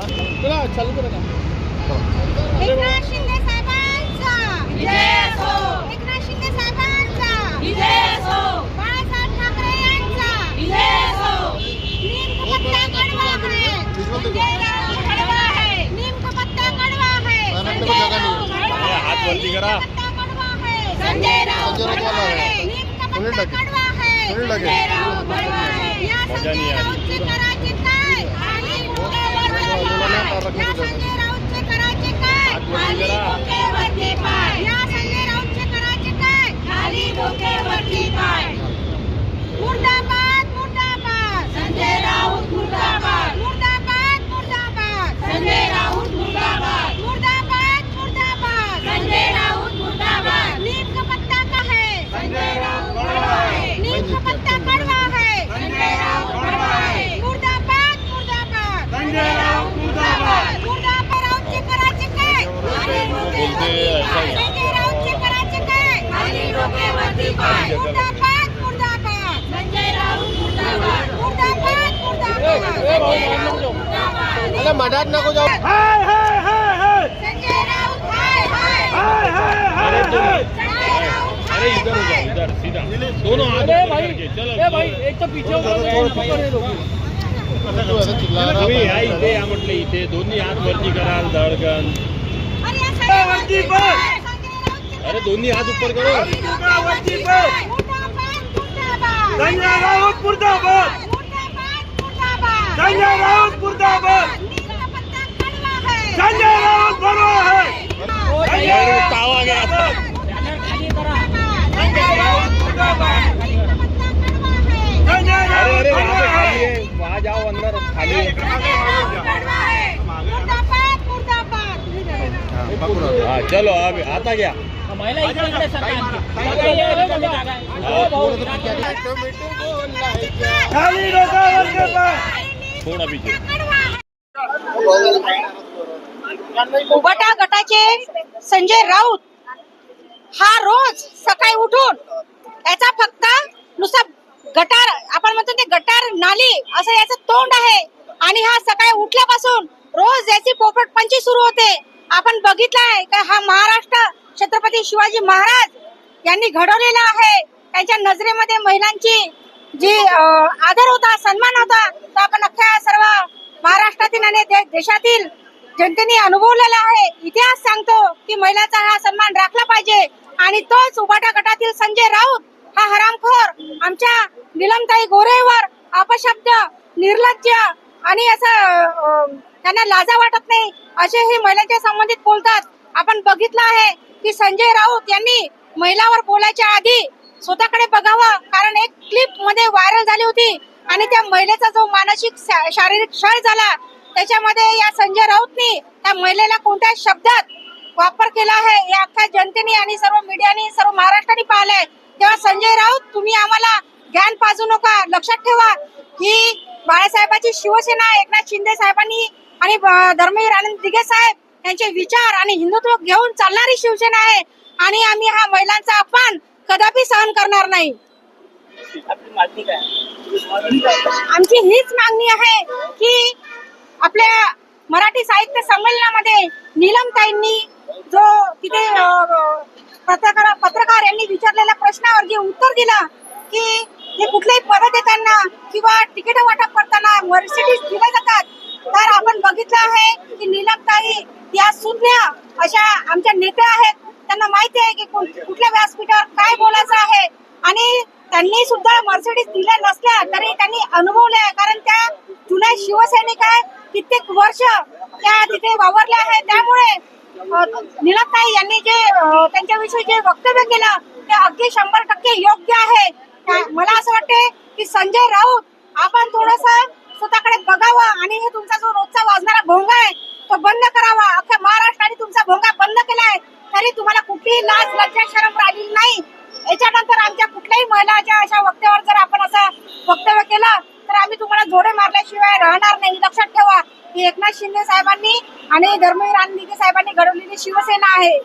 एकनाथ शिंदे साहेबांचा. एकनाथ शिंदे साहेबांचा. बाळासाहेब ठाकरे यांचा. नीम का पत्ता कडवा है संजय राऊत कडवा है नीम का पत्ता कडवा है संजय राऊत कडवा है हात वरती करा. नीम का पत्ता कडवा है संजय राऊत कडवा है नीम का पत्ता कडवा है संजय राऊत कडवा है या संजय राऊतचे करायचे काय? आणि मुख्यमंत्र्याला या संजय राऊतचे करायचे काय खाली डोक्यावरती पाय या संजय राऊतचे करायचे काय खाली डोक्यावरती पाय मुर्दाबाद मुर्दाबाद संजय राऊत मुर्दाबाद मुर्दाबाद मुर्दाबाद संजय राऊत मुर्दाबाद मुर्दाबाद मुर्दाबाद संजय राऊत मुर्दाबाद नीम का पत्ता का है संजय राऊत कड़वा है नीम का पत्ता कड़वा है संजय राऊत कड़वा है मुर्दाबाद मुर्दाबाद संजय राऊत मुर्दाबाद मुर्दाबाद राऊतचे करायचे काय खाली डोक्यावरती पाय संजय राऊतचे करायचे काय खाली डोक्यावरती पाय मुर्दाबाद मुर्दाबाद संजय राऊत मुर्दाबाद मुर्दाबाद मुर्दाबाद संजय राऊत मुर्दाबाद अरे मधात नको जाऊ हाय हाय हाय हाय संजय राऊत हाय हाय हाय हाय हाय हाय संजय राऊत अरे इधर हो जाओ इधर सीधा। दोनों हाथ ऊपर करके चलो भाई एक तर पीछे हो गए, ऊपर है लोग. तू असं चिल्ला तुम्ही या इथे या म्हटलं इथे दोन्ही हात वरती कराल धडकन अरे या संजय वरती राऊतचे बघ. काय? संजय राऊतचे अरे दोन्ही हात ऊपर करो संजय राऊत मुर्दाबाद संजय राऊत मुर्दाबाद है संजय राऊत है ताव गया. संजय राऊत मुर्दाबाद. संजय राऊत अरे खाली है वहाँ जाओ अंदर खाली है चलो अब आता क्या महिला इकडे आहे. हो, थोड़ा उबाटा गटाचे संजय राऊत हा रोज सकाळी उठून याचा फक्त नुसता गटार आपण म्हणतो ते गटार नाली असं याचं तोंड आहे. आणि हा सकाळी उठल्यापासून रोज याची पोपटपंची सुरू होते. आपण बघितलं आहे का हा महाराष्ट्र छत्रपती शिवाजी महाराज यांनी घडवलेला आहे. त्यांच्या नजरेमध्ये महिलांची जी आदर होता सन्मान होता तो आपण अख्ख्या सर्व महाराष्ट्रातील आणि देशातील जनतेने अनुभवलेला आहे. इतिहास सांगतो की महिलाचा हा सन्मान राखला पाहिजे आणि तोच उभाटा गटातील संजय राऊत हा हरामखोर आमच्या निलमताई गोरेवर अपशब्द निर्लज्ज आणि असं अं, त्यांना लाजा वाटत नाही असे हे महिलांच्या संबंधित बोलतात. आपण बघितलं आहे की संजय राऊत यांनी महिलावर बोलायच्या आधी स्वतःकडे बघावं. कारण एक क्लिपमध्ये व्हायरल झाली होती आणि त्या महिलेचा जो मानसिक शारीरिक छळ झाला त्याच्यामध्ये या संजय राऊतनी त्या महिलेला कोणत्या शब्दात वापर केला आहे हे अख्ख्या जनतेने आणि सर्व मीडियाने सर्व महाराष्ट्राने पाहिलंय. तेव्हा संजय राऊत तुम्ही आम्हाला ज्ञान पाजू नका. लक्षात ठेवा ही बाळासाहेबांची शिवसेना एकनाथ शिंदे साहेबांनी आणि धर्मवीर आनंद दिघे साहेब त्यांचे विचार आणि हिंदुत्व घेऊन चालणारी शिवसेना आहे. आणि आम्ही हा महिलांचा अपमान कदापि सहन करणार नाही. आमची हीच मागणी आहे की आपल्या मराठी साहित्य संमेलनामध्ये नीलमताईंनी जो तिथे पत्रकार पत्रकार यांनी विचारलेल्या प्रश्नावर जे उत्तर दिलं की हे कुठलेही पद देताना किंवा तिकीट वाटप करताना मर्सिडीज दिल्या जातात. तर आपण बघितलं आहे की नीलमताई या सुज्ञ अशा आमच्या नेत्या आहेत. त्यांना माहिती आहे की कुठल्या व्यासपीठावर काय बोलायचं आहे. आणि त्यांनी सुद्धा मर्सिडीज दिल्या नसल्या तरी त्यांनी अनुभवले कारण त्या जुन्या शिवसैनिक आहे. कित्येक वर्ष त्या तिथे वावरल्या आहेत. त्यामुळे निलताई यांनी जे त्यांच्याविषयी जे वक्तव्य केलं ते अगदी शंभर टक्के योग्य आहे. मला असं वाटते की संजय राऊत आपण थोडस स्वतःकडे बघावं. आणि हे तुमचा जो रोजचा वाजणारा भोंगा आहे तो बंद करावा. अख्ख्या महाराष्ट्राने तुमचा भोंगा बंद केलाय. तरी तुम्हाला कुठलीही लाज लज्जा शरम राहिलेली नाही. याच्यानंतर आमच्या कुठल्याही महिलाच्या अशा वक्त्यावर जर आपण असं वक्तव्य केलं तर आम्ही तुम्हाला जोडे मारल्याशिवाय राहणार नाही. लक्षात ठेवा की एकनाथ शिंदे साहेबांनी आणि धर्मवीर रानदिगे साहेबांनी घडवलेली शिवसेना आहे.